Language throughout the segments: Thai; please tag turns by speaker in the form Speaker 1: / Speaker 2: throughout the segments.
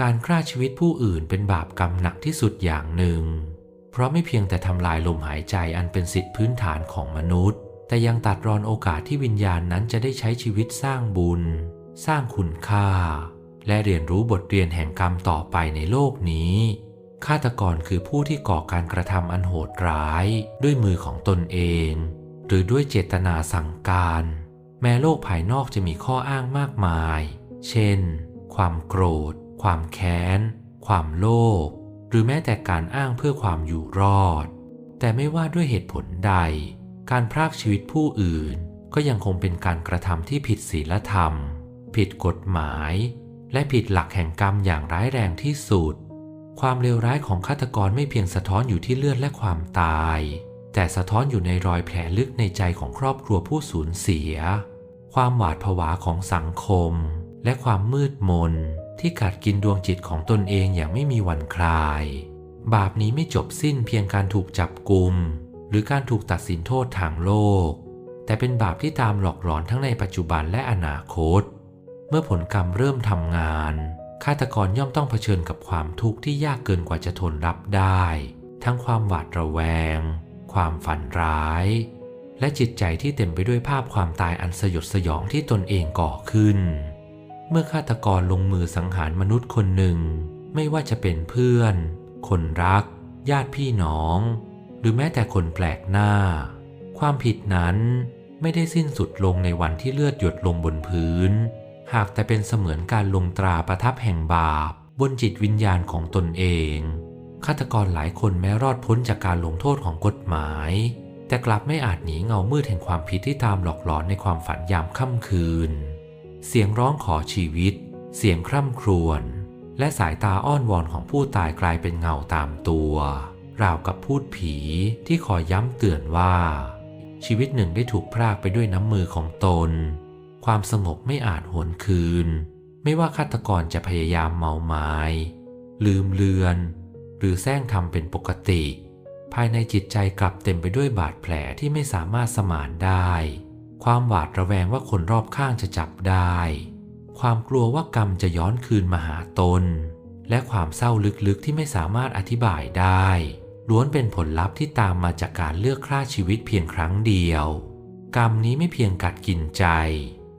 Speaker 1: การฆ่าชีวิตผู้อื่นเป็นบาปกรรมหนักที่สุดอย่างหนึ่ง เพราะไม่เพียงแต่ทำลายลมหายใจอันเป็นสิทธิพื้นฐานของมนุษย์ แต่ยังตัดรอนโอกาสที่วิญญาณนั้นจะได้ใช้ชีวิตสร้างบุญ สร้างคุณค่า และเรียนรู้บทเรียนแห่งกรรมต่อไปในโลกนี้ ฆาตกรคือผู้ที่ก่อการกระทำอันโหดร้าย ด้วยมือของตนเอง หรือด้วยเจตนาสั่งการ แม้โลกภายนอกจะมีข้ออ้างมากมาย เช่น ความโกรธ ความแค้น ความโลภ หรือแม้แต่การอ้างเพื่อความอยู่รอด แต่ไม่ว่าด้วยเหตุผลใด การพรากชีวิตผู้อื่น ก็ยังคงเป็นการกระทำที่ผิดศีลธรรม ผิดกฎหมาย และผิดหลักแห่งกรรมอย่างร้ายแรงที่สุด ความเลวร้ายของฆาตกรไม่เพียงสะท้อนอยู่ที่เลือดและความตาย แต่สะท้อนอยู่ในรอยแผลลึกในใจของครอบครัวผู้สูญเสีย ความหวาดผวาของสังคม และความมืดมน ที่กัดกินดวงจิตของตนเองอย่างไม่มีวันคลาย บาปนี้ไม่จบสิ้นเพียงการถูกจับกุมหรือการถูกตัดสินโทษทางโลก แต่เป็นบาปที่ตามหลอกหลอนทั้งในปัจจุบันและอนาคต เมื่อผลกรรมเริ่มทำงานฆาตกรย่อมต้องเผชิญกับความทุกข์ที่ยากเกินกว่าจะทนรับได้ ทั้งความหวาดระแวง ความฝันร้าย และจิตใจที่เต็มไปด้วยภาพความตายอันสยดสยองที่ตนเองก่อขึ้น เมื่อฆาตกรลงมือสังหารมนุษย์คนหนึ่ง ไม่ว่าจะเป็นเพื่อน คนรัก ญาติพี่น้อง หรือแม้แต่คนแปลกหน้า ความผิดนั้นไม่ได้สิ้นสุดลงในวันที่เลือดหยดลงบนพื้น หากแต่เป็นเสมือนการลงตราประทับแห่งบาป บนจิตวิญญาณของตนเองฆาตกรหลายคนแม้รอดพ้นจากการลงโทษของกฎหมาย แต่กลับไม่อาจหนีเงามืดแห่งความผิดที่ตามหลอกหลอนในความฝันยามค่ำคืน เสียงร้องขอชีวิต เสียงคร่ำครวญ และสายตาอ้อนวอนของผู้ตายกลายเป็นเงาตามตัว ราวกับพูดผีที่ขอย้ำเตือนว่า ชีวิตหนึ่งได้ถูกพรากไปด้วยน้ำมือของตน ความสงบไม่อาจหวนคืน ไม่ว่าฆาตกรจะพยายามเมาไม้ลืมเลือน หรือแซงทำเป็นปกติ ภายในจิตใจกลับเต็มไปด้วยบาดแผลที่ไม่สามารถสมานได้ ความหวาดระแวงว่าคนรอบข้างจะจับได้ ความกลัวว่ากรรมจะย้อนคืนมาหาตน และความเศร้าลึกๆที่ไม่สามารถอธิบายได้ ล้วนเป็นผลลัพธ์ที่ตามมาจากการเลือกฆ่าชีวิตเพียงครั้งเดียว กรรมนี้ไม่เพียงกัดกินใจ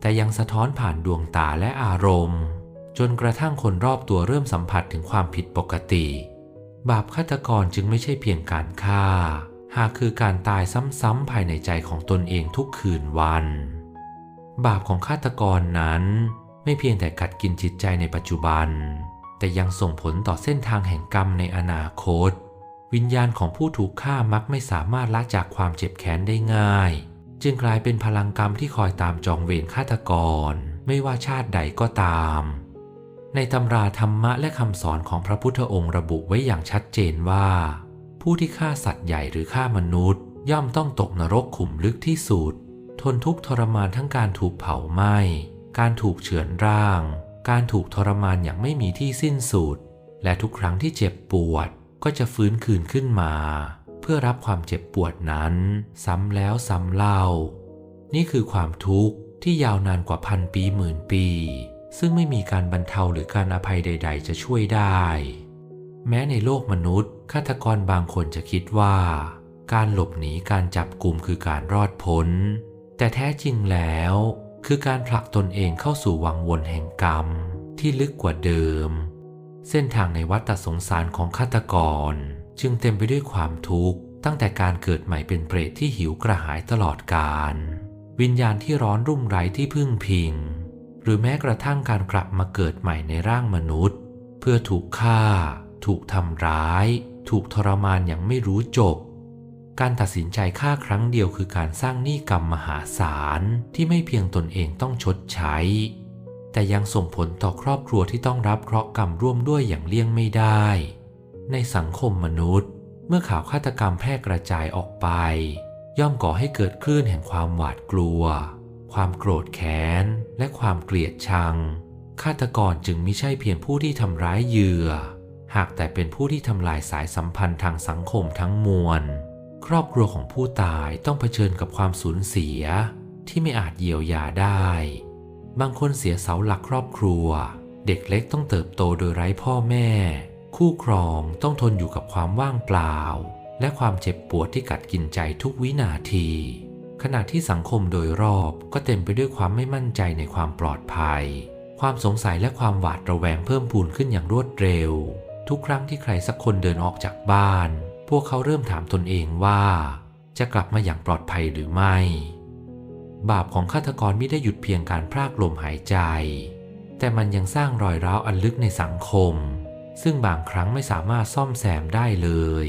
Speaker 1: แต่ยังสะท้อนผ่านดวงตาและอารมณ์ จนกระทั่งคนรอบตัวเริ่มสัมผัสถึงความผิดปกติ บาปฆาตกรจึงไม่ใช่เพียงการฆ่า หากคือการตายซ้ำๆภายในใจของตนเองทุกคืนวัน บาปของฆาตกรนั้นไม่เพียงแต่กัดกินจิตใจในปัจจุบัน แต่ยังส่งผลต่อเส้นทางแห่งกรรมในอนาคต วิญญาณของผู้ถูกฆ่ามักไม่สามารถละจากความเจ็บแค้นได้ง่าย จึงกลายเป็นพลังกรรมที่คอยตามจองเวรฆาตกร ไม่ว่าชาติใดก็ตาม ในตำราธรรมะและคำสอนของพระพุทธองค์ระบุไว้อย่างชัดเจนว่า ผู้ที่ฆ่าสัตว์ใหญ่หรือฆ่ามนุษย์ ย่อมต้องตกนรกขุมลึกที่สุด ทนทุกข์ทรมานทั้งการถูกเผาไหม้ การถูกเฉือนร่าง การถูกทรมานอย่างไม่มีที่สิ้นสุด และทุกครั้งที่เจ็บปวดก็จะฟื้นคืนขึ้นมา เพื่อรับความเจ็บปวดนั้น ซ้ำแล้วซ้ำเล่า นี่คือความทุกข์ที่ยาวนานกว่าพันปีหมื่นปี ซึ่งไม่มีการบรรเทาหรือการอภัยใด ๆ จะช่วยได้ แม้ในโลกมนุษย์ฆาตกรบางคนจะคิดว่า การหลบหนีการจับกลุ่มคือการรอดพ้น แต่แท้จริงแล้ว คือการผลักตนเองเข้าสู่วังวนแห่งกรรมที่ลึกกว่าเดิม เส้นทางในวัฏสงสารของฆาตกร จึงเต็มไปด้วยความทุกข์ตั้งแต่การเกิดใหม่เป็นเปรตที่หิวกระหายตลอดกาลวิญญาณที่ร้อนรุ่มไร้ที่พึ่งพิง หรือแม้กระทั่งการกลับมาเกิดใหม่ในร่างมนุษย์ เพื่อถูกฆ่า ถูกทำร้าย ถูกทรมานอย่างไม่รู้จบ การตัดสินใจฆ่าครั้งเดียวคือการสร้างหนี้กรรมมหาศาลที่ไม่เพียงตนเองต้องชดใช้ แต่ยังส่งผลต่อครอบครัวที่ต้องรับเคราะห์กรรมร่วมด้วยอย่างเลี่ยงไม่ได้ ในสังคมมนุษย์ เมื่อข่าวฆาตกรรมแพร่กระจายออกไป ย่อมก่อให้เกิดคลื่นแห่งความหวาดกลัว ความโกรธแค้น และความเกลียดชังฆาตกรจึงไม่ใช่เพียงผู้ที่ทำร้ายเหยื่อ หากแต่เป็นผู้ที่ทำลายสายสัมพันธ์ทางสังคมทั้งมวล ครอบครัวของผู้ตายต้องเผชิญกับความสูญเสียที่ไม่อาจเยียวยาได้ บางคนเสียเสาหลักครอบครัว เด็กเล็กต้องเติบโตโดยไร้พ่อแม่ คู่ครองต้องทนอยู่กับความว่างเปล่า และความเจ็บปวดที่กัดกินใจทุกวินาที ขณะที่สังคมโดยรอบก็เต็มไปด้วยความไม่มั่นใจในความปลอดภัย ความสงสัยและความหวาดระแวงเพิ่มพูนขึ้นอย่างรวดเร็ว ทุกครั้งที่ใครสักคนเดินออกจากบ้าน พวกเขาเริ่มถามตนเองว่า จะกลับมาอย่างปลอดภัยหรือไม่ บาปของฆาตกรไม่ได้หยุดเพียงการพรากลมหายใจ แต่มันยังสร้างรอยร้าวอันลึกในสังคม ซึ่งบางครั้งไม่สามารถซ่อมแซมได้เลย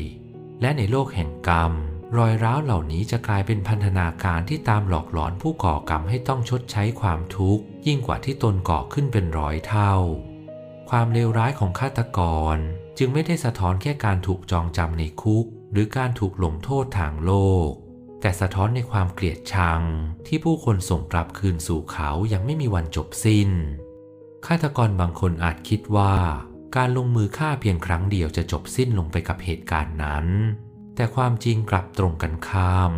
Speaker 1: และในโลกแห่งกรรม รอยร้าวเหล่านี้จะกลายเป็นพันธนาการที่ตามหลอกหลอนผู้ก่อกรรมให้ต้องชดใช้ความทุกข์ยิ่งกว่าที่ตนก่อขึ้นเป็นร้อยเท่า ความเลวร้ายของฆาตกร จึงไม่ได้สะท้อนแค่การถูกจองจำในคุก หรือการถูกลงโทษทางโลก แต่สะท้อนในความเกลียดชัง ที่ผู้คนส่งกลับคืนสู่เขายังไม่มีวันจบสิ้น ฆาตกรบางคนอาจคิดว่า การลงมือฆ่าเพียงครั้งเดียวจะจบสิ้นลงไปกับเหตุการณ์นั้น แต่ความจริงกลับตรงกันข้าม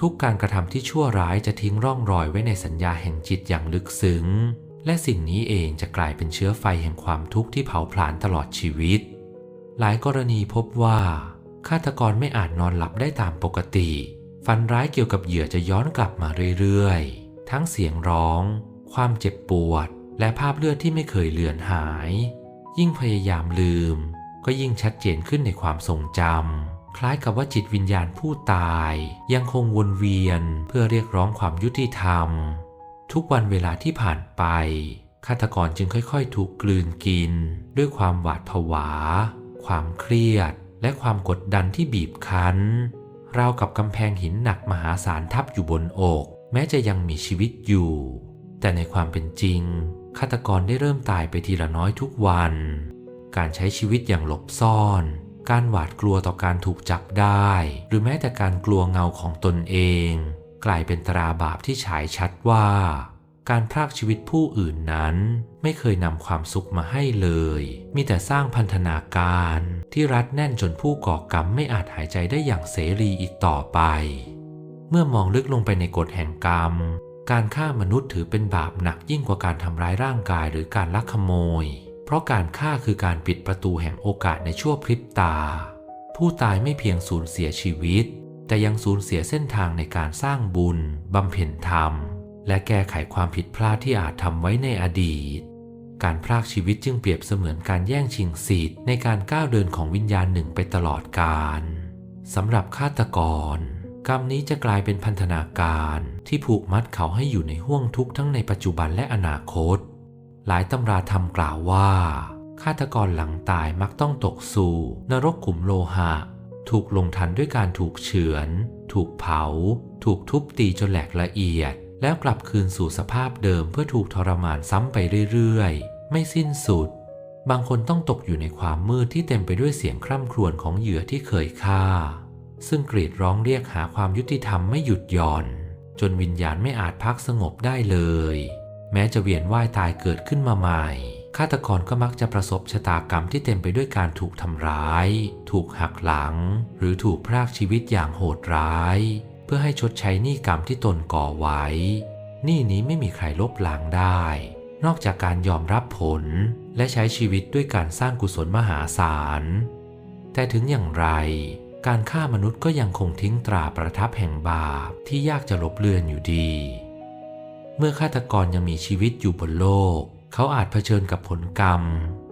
Speaker 1: ทุกการกระทำที่ชั่วร้ายจะทิ้งร่องรอยไว้ในสัญญาแห่งจิตอย่างลึกซึ้ง และสิ่งนี้เองจะกลายเป็นเชื้อไฟแห่งความทุกข์ที่เผาผลาญตลอดชีวิต หลายกรณีพบว่าฆาตกรไม่อาจนอนหลับได้ตามปกติ ฝันร้ายเกี่ยวกับเหยื่อจะย้อนกลับมาเรื่อยๆ ทั้งเสียงร้อง ความเจ็บปวด และภาพเลือดที่ไม่เคยเลือนหาย ยิ่งพยายามลืม ก็ยิ่งชัดเจนขึ้นในความทรงจำคล้ายกับว่าจิตวิญญาณผู้ตาย ยังคงวนเวียนเพื่อเรียกร้องความยุติธรรม ทุกวันเวลาที่ผ่านไป ฆาตกรจึงค่อยๆ ถูกกลืนกิน ด้วยความหวาดผวา ความเครียด และความกดดันที่บีบคั้น ราวกับกำแพงหินหนักมหาศาลทับอยู่บนอก แม้จะยังมีชีวิตอยู่ แต่ในความเป็นจริง ฆาตกรได้เริ่มตายไปทีละน้อยทุกวัน การใช้ชีวิตอย่างหลบซ่อน การหวาดกลัวต่อการถูกจับได้ หรือแม้แต่การกลัวเงาของตนเอง กลายเป็นตราบาปที่ฉายชัดว่า การพรากชีวิตผู้อื่นนั้น ไม่เคยนำความสุขมาให้เลย มีแต่สร้างพันธนาการที่รัดแน่นจนผู้ก่อกรรมไม่อาจหายใจได้อย่างเสรีอีกต่อไป เมื่อมองลึกลงไปในกฎแห่งกรรม การฆ่ามนุษย์ถือเป็นบาปหนักยิ่งกว่าการทำร้ายร่างกายหรือการลักขโมย เพราะการฆ่าคือการปิดประตูแห่งโอกาสในชั่วพริบตา ผู้ตายไม่เพียงสูญเสียชีวิต แต่ยังสูญเสียเส้นทางในการสร้างบุญบำเพ็ญธรรม และแก้ไขความผิดพลาดที่อาจทำไว้ในอดีต การพรากชีวิตจึงเปรียบเสมือนการแย่งชิงสิทธิ์ในการก้าวเดินของวิญญาณหนึ่งไปตลอดกาลสำหรับฆาตกร กรรมนี้จะกลายเป็นพันธนาการที่ผูกมัดเขาให้อยู่ในห้วงทุกข์ทั้งในปัจจุบันและอนาคต หลายตำราธรรมกล่าวว่าฆาตกรหลังตายมักต้องตกสู่ นรกขุมโลหะ ถูกลงทันด้วยการถูกเฉือน ถูกเผา ถูกทุบตีจนแหลกละเอียด แล้วกลับคืนสู่สภาพเดิมเพื่อถูกทรมานซ้ำไปเรื่อยๆ ไม่สิ้นสุด บางคนต้องตกอยู่ในความมืดที่เต็มไปด้วยเสียงคร่ำครวญของเหยื่อที่เคยฆ่า ซึ่งกรีดร้องเรียกหาความยุติธรรมไม่หยุดหย่อน จนวิญญาณไม่อาจพักสงบได้เลย แม้จะเวียนว่ายตายเกิดขึ้นมาใหม่ ฆาตกรก็มักจะประสบชะตากรรมที่เต็มไปด้วยการถูกทำร้าย ถูกหักหลัง หรือถูกพรากชีวิตอย่างโหดร้าย เพื่อให้ชดใช้หนี้กรรมที่ตนก่อไว้หนี้นี้ไม่มีใครลบล้างได้ นอกจากการยอมรับผลและใช้ชีวิตด้วยการสร้างกุศลมหาศาล แต่ถึงอย่างไร การฆ่ามนุษย์ก็ยังคงทิ้งตราประทับแห่งบาปที่ยากจะลบเลือนอยู่ดี เมื่อฆาตกรยังมีชีวิตอยู่บนโลก เขาอาจเผชิญกับผลกรรม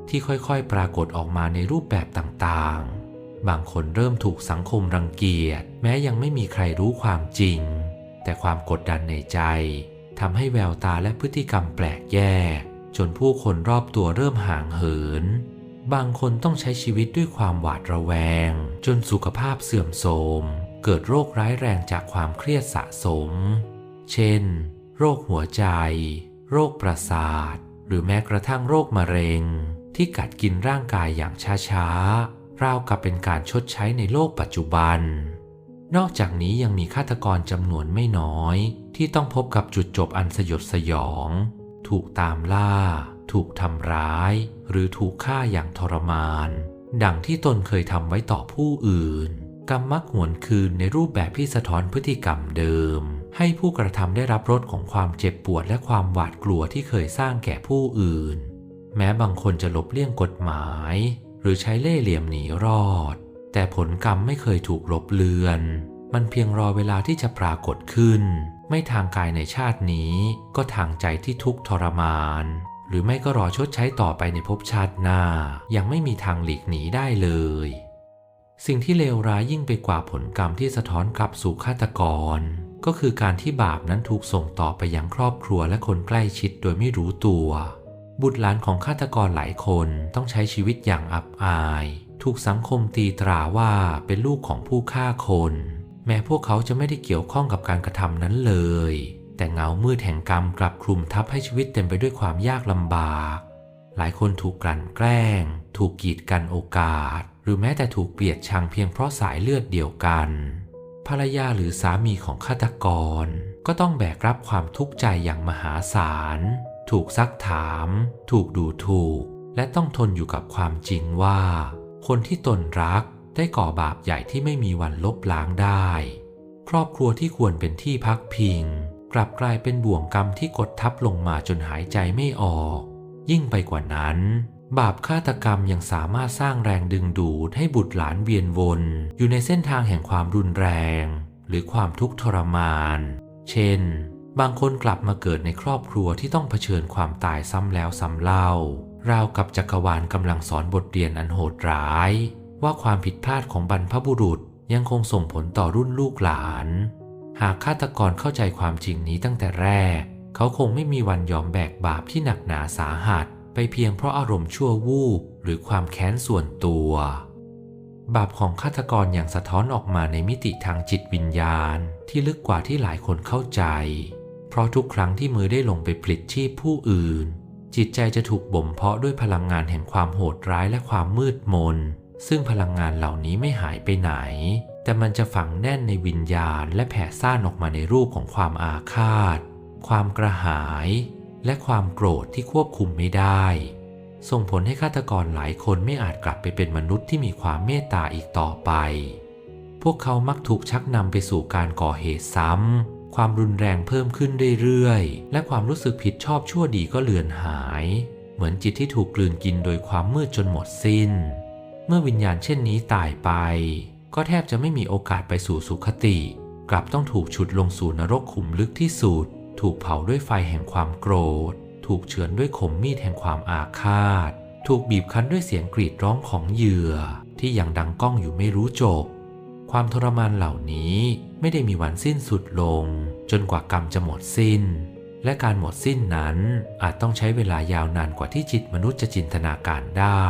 Speaker 1: ที่ค่อยๆ ปรากฏออกมาในรูปแบบต่างๆ บางคนเริ่มถูกสังคมรังเกียจ แม้ยังไม่มีใครรู้ความจริง แต่ความกดดันในใจทำให้แววตาและพฤติกรรมแปลกแยก จนผู้คนรอบตัวเริ่มห่างเหิน บางคนต้องใช้ชีวิตด้วยความหวาดระแวง จนสุขภาพเสื่อมโทรม เกิดโรคร้ายแรงจากความเครียดสะสม เช่น โรคหัวใจ โรคประสาท หรือแม้กระทั่งโรคมะเร็ง ที่กัดกินร่างกายอย่างช้าๆ ราวกับเป็นการชดใช้ในโลกปัจจุบัน นอกจากนี้ยังมีฆาตกรจำนวนไม่น้อย ที่ต้องพบกับจุดจบอันสยดสยอง ถูกตามล่า ถูกทำร้าย หรือถูกฆ่าอย่างทรมาน ดังที่ตนเคยทำไว้ต่อผู้อื่น กรรมมักหวนคืนในรูปแบบที่สะท้อนพฤติกรรมเดิม ให้ผู้กระทำได้รับรสของความเจ็บปวดและความหวาดกลัวที่เคยสร้างแก่ผู้อื่น แม้บางคนจะหลบเลี่ยงกฎหมาย หรือใช้เล่ห์เหลี่ยมหนีรอด แต่ผลกรรมไม่เคยถูกลบเลือน มันเพียงรอเวลาที่จะปรากฏขึ้น ไม่ทางกายในชาตินี้ ก็ทางใจที่ทุกข์ทรมาน หรือไม่ก็รอชดใช้ต่อไปในภพชาติหน้า ยังไม่มีทางหลีกหนีได้เลยสิ่งที่เลวร้ายยิ่งไปกว่าผลกรรมที่สะท้อนกลับสู่ฆาตกร ก็คือการที่บาปนั้นถูกส่งต่อไปยังครอบครัวและคนใกล้ชิดโดยไม่รู้ตัว บุตรหลานของฆาตกรหลายคนต้องใช้ชีวิตอย่างอับอาย ถูกสังคมตีตราว่าเป็นลูกของผู้ฆ่าคน แม้พวกเขาจะไม่ได้เกี่ยวข้องกับการกระทำนั้นเลย แต่เงามืดแห่งกรรมกลับคลุมทับให้ชีวิตเต็มไปด้วยความยากลำบาก หลายคนถูกกลั่นแกล้ง ถูกกีดกันโอกาส หรือแม้แต่ถูกเกลียดชังเพียงเพราะสายเลือดเดียวกัน ภรรยาหรือสามีของฆาตกร ก็ต้องแบกรับความทุกข์ใจอย่างมหาศาล ถูกซักถาม ถูกดูถูก และต้องทนอยู่กับความจริงว่า คนที่ตนรักได้ก่อบาปใหญ่ที่ไม่มีวันลบล้างได้ ครอบครัวที่ควรเป็นที่พักพิง กลับกลายเป็นบ่วงกรรมที่กดทับลงมาจนหายใจไม่ออก ยิ่งไปกว่านั้น บาปฆาตกรรมยังสามารถสร้างแรงดึงดูดให้บุตรหลานเวียนวน อยู่ในเส้นทางแห่งความรุนแรง หรือความทุกข์ทรมาน เช่น บางคนกลับมาเกิดในครอบครัวที่ต้องเผชิญความตายซ้ำแล้วซ้ำเล่า ราวกับจักรวาลกำลังสอนบทเรียนอันโหดร้าย ว่าความผิดพลาดของบรรพบุรุษยังคงส่งผลต่อรุ่นลูกหลาน หากฆาตกรเข้าใจความจริงนี้ตั้งแต่แรก เขาคงไม่มีวันยอมแบกบาปที่หนักหนาสาหัส ไปเพียงเพราะอารมณ์ชั่ววูบหรือความแค้นส่วนตัว บาปของฆาตกรอย่างสะท้อนออกมาในมิติทางจิตวิญญาณที่ลึกกว่าที่หลายคนเข้าใจ เพราะทุกครั้งที่มือได้ลงไปปลิดชีพผู้อื่น จิตใจจะถูกบ่มเพาะด้วยพลังงานแห่งความโหดร้ายและความมืดมน ซึ่งพลังงานเหล่านี้ไม่หายไปไหน แต่มันจะฝังแน่นในวิญญาณและแผ่ซ่านออกมาในรูปของความอาฆาต ความกระหาย และความโกรธที่ควบคุมไม่ได้ ส่งผลให้ฆาตกรหลายคนไม่อาจกลับไปเป็นมนุษย์ที่มีความเมตตาอีกต่อไป พวกเขามักถูกชักนำไปสู่การก่อเหตุซ้ำ ความรุนแรงเพิ่มขึ้นเรื่อยๆ และความรู้สึกผิดชอบชั่วดีก็เลือนหาย เหมือนจิตที่ถูกกลืนกินโดยความมืดจนหมดสิ้น เมื่อวิญญาณเช่นนี้ตายไป ก็แทบจะไม่มีโอกาสไปสู่สุคติ กลับต้องถูกฉุดลงสู่นรกขุมลึกที่สุด ถูกเผาด้วยไฟแห่งความโกรธ ถูกเฉือนด้วยขมมีดแห่งความอาฆาต ถูกบีบคั้นด้วยเสียงกรีดร้องของเหยื่อ ที่ยังดังก้องอยู่ไม่รู้จบ ความทรมานเหล่านี้ไม่ได้มีวันสิ้นสุดลง จนกว่ากรรมจะหมดสิ้น และการหมดสิ้นนั้นอาจต้องใช้เวลายาวนานกว่าที่จิตมนุษย์จะจินตนาการได้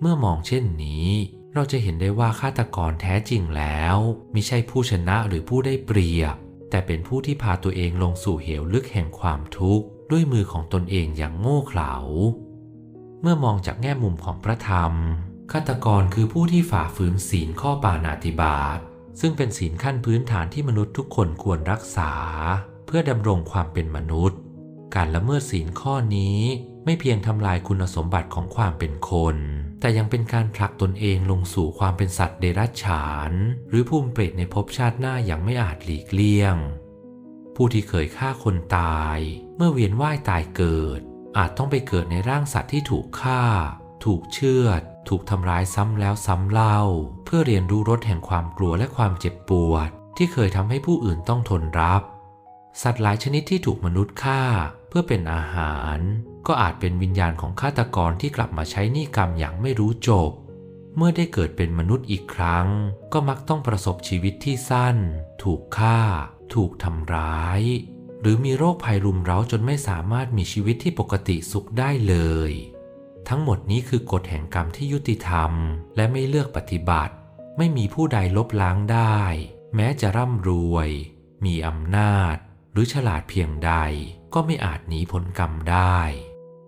Speaker 1: เมื่อมองเช่นนี้เราจะเห็นได้ว่าฆาตกรแท้จริงแล้วไม่ใช่ผู้ชนะหรือผู้ได้เปรียบ แต่เป็นผู้ที่พาตัวเองลงสู่เหวลึกแห่งความทุกข์ ด้วยมือของตนเองอย่างโง่เขลา เมื่อมองจากแง่มุมของพระธรรมฆาตกรคือผู้ที่ฝ่าฝืนศีลข้อปานาติบาตซึ่งเป็นศีลขั้นพื้นฐานที่มนุษย์ทุกคนควรรักษา เพื่อดำรงความเป็นมนุษย์ การละเมิดศีลข้อนี้ ไม่เพียงทำลายคุณสมบัติของความเป็นคน แต่ยังเป็นการผลักตนเองลงสู่ความเป็นสัตว์เดรัจฉาน หรือภูมิเปรตในภพชาติหน้าอย่างไม่อาจหลีกเลี่ยง ผู้ที่เคยฆ่าคนตาย เมื่อเวียนว่ายตายเกิด อาจต้องไปเกิดในร่างสัตว์ที่ถูกฆ่า ถูกเชือด ถูกทำร้ายซ้ำแล้วซ้ำเล่า เพื่อเรียนรู้รสแห่งความกลัวและความเจ็บปวด ที่เคยทำให้ผู้อื่นต้องทนรับ สัตว์หลายชนิดที่ถูกมนุษย์ฆ่า เพื่อเป็นอาหาร ก็อาจเป็นวิญญาณของฆาตกรที่กลับมาใช้นิกรรมอย่างไม่รู้จบ เมื่อได้เกิดเป็นมนุษย์อีกครั้ง ก็มักต้องประสบชีวิตที่สั้น ถูกฆ่า ถูกทำร้าย หรือมีโรคภัยรุมเร้าจนไม่สามารถมีชีวิตที่ปกติสุขได้เลย ทั้งหมดนี้คือกฎแห่งกรรมที่ยุติธรรม และไม่เลือกปฏิบัติ ไม่มีผู้ใดลบล้างได้ แม้จะร่ำรวย มีอำนาจ หรือฉลาดเพียงใด ก็ไม่อาจหนีผลกรรมได้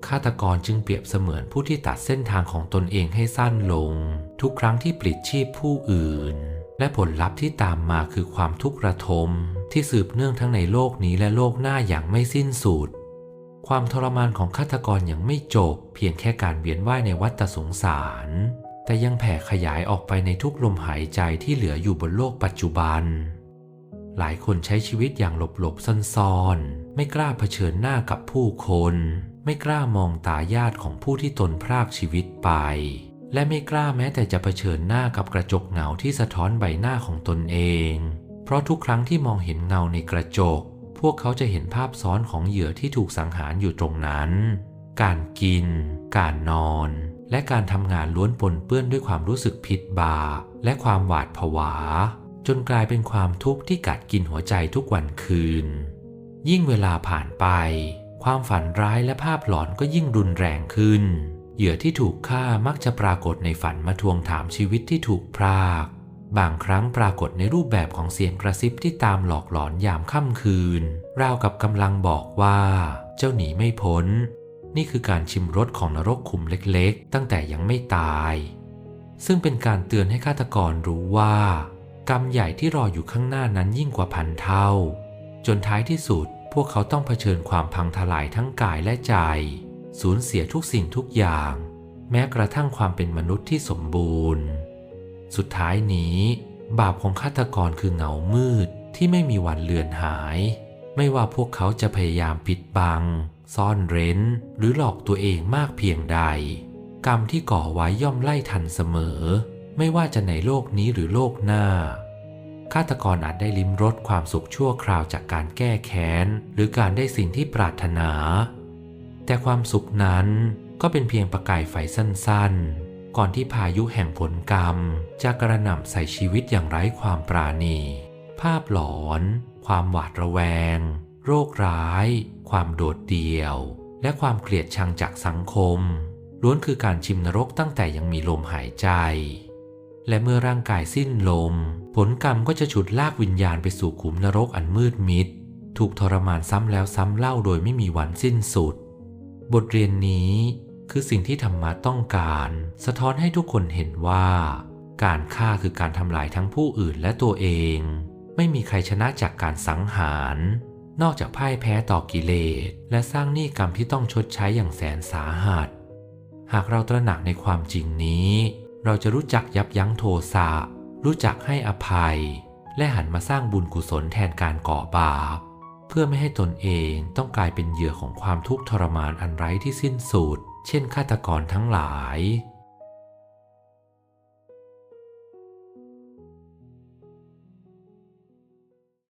Speaker 1: ฆาตกรจึงเปรียบเสมือนผู้ที่ตัดเส้นทางของตนเองให้สั้นลง ทุกครั้งที่ปลิดชีพผู้อื่น และผลลัพธ์ที่ตามมาคือความทุกข์ระทม ที่สืบเนื่องทั้งในโลกนี้และโลกหน้าอย่างไม่สิ้นสุดความทรมานของฆาตกรยังไม่จบ เพียงแค่การเวียนว่ายในวัฏสงสาร แต่ยังแผ่ขยายออกไปในทุกลมหายใจที่เหลืออยู่บนโลกปัจจุบัน หลายคนใช้ชีวิตอย่างหลบๆซ่อนๆ ไม่กล้าเผชิญหน้ากับผู้คน ไม่กล้ามองตาญาติของผู้ที่ตนพรากชีวิตไป และไม่กล้าแม้แต่จะเผชิญหน้ากับกระจกเงาที่สะท้อนใบหน้าของตนเอง เพราะทุกครั้งที่มองเห็นเงาในกระจก พวกเขาจะเห็นภาพซ้อนของเหยื่อที่ถูกสังหารอยู่ตรงนั้น การกิน การนอน และการทำงานล้วนปนเปื้อนด้วยความรู้สึกผิดบาปและความหวาดผวา จนกลายเป็นความทุกข์ที่กัดกินหัวใจทุกวันคืน ยิ่งเวลาผ่านไป ความฝันร้ายและภาพหลอนก็ยิ่งรุนแรงขึ้น เหยื่อที่ถูกฆ่ามักจะปรากฏในฝันมาทวงถามชีวิตที่ถูกพราก บางครั้งปรากฏในรูปแบบของเสียงกระซิบที่ตามหลอกหลอนยามค่ำคืน ราวกับกำลังบอกว่า เจ้าหนีไม่พ้น นี่คือการชิมรสของนรกขุมเล็กๆ ตั้งแต่ยังไม่ตาย ซึ่งเป็นการเตือนให้ฆาตกรรู้ว่า กรรมใหญ่ที่รออยู่ข้างหน้านั้นยิ่งกว่าพันเท่า จนท้ายที่สุดพวกเขาต้องเผชิญความพังทลายทั้งกายและใจ สูญเสียทุกสิ่งทุกอย่าง แม้กระทั่งความเป็นมนุษย์ที่สมบูรณ์ สุดท้ายนี้ บาปของฆาตกรคือเงามืดที่ไม่มีวันเลือนหาย ไม่ว่าพวกเขาจะพยายามปิดบัง ซ่อนเร้น หรือหลอกตัวเองมากเพียงใด กรรมที่ก่อไว้ย่อมไล่ทันเสมอ ไม่ว่าจะในโลกนี้หรือโลกหน้า ฆาตกรอาจได้ลิ้มรสความสุขชั่วคราวจากการแก้แค้น หรือการได้สิ่งที่ปรารถนา แต่ความสุขนั้นก็เป็นเพียงประกายไฟสั้นๆ ก่อนที่พายุแห่งผลกรรม จะกระหน่ำใส่ชีวิตอย่างไร้ความปราณี ภาพหลอน ความหวาดระแวง โรคร้าย ความโดดเดี่ยว และความเกลียดชังจากสังคมล้วนคือการชิมนรกตั้งแต่ยังมีลมหายใจ และเมื่อร่างกายสิ้นลม ผลกรรมก็จะฉุดลากวิญญาณไปสู่ขุมนรกอันมืดมิด ถูกทรมานซ้ำแล้วซ้ำเล่าโดยไม่มีวันสิ้นสุด บทเรียนนี้คือสิ่งที่ธรรมะต้องการ สะท้อนให้ทุกคนเห็นว่า การฆ่าคือการทำลายทั้งผู้อื่นและตัวเอง ไม่มีใครชนะจากการสังหาร นอกจากพ่ายแพ้ต่อกิเลส และสร้างหนี้กรรมที่ต้องชดใช้อย่างแสนสาหัส หากเราตระหนักในความจริงนี้ เราจะรู้จักยับยั้งโทสะ รู้จักให้อภัย และหันมาสร้างบุญกุศลแทนการก่อบาป เพื่อไม่ให้ตนเองต้องกลายเป็นเหยื่อของความทุกข์ทรมานอันไร้ที่สิ้นสุด เช่นฆาตกรทั้งหลาย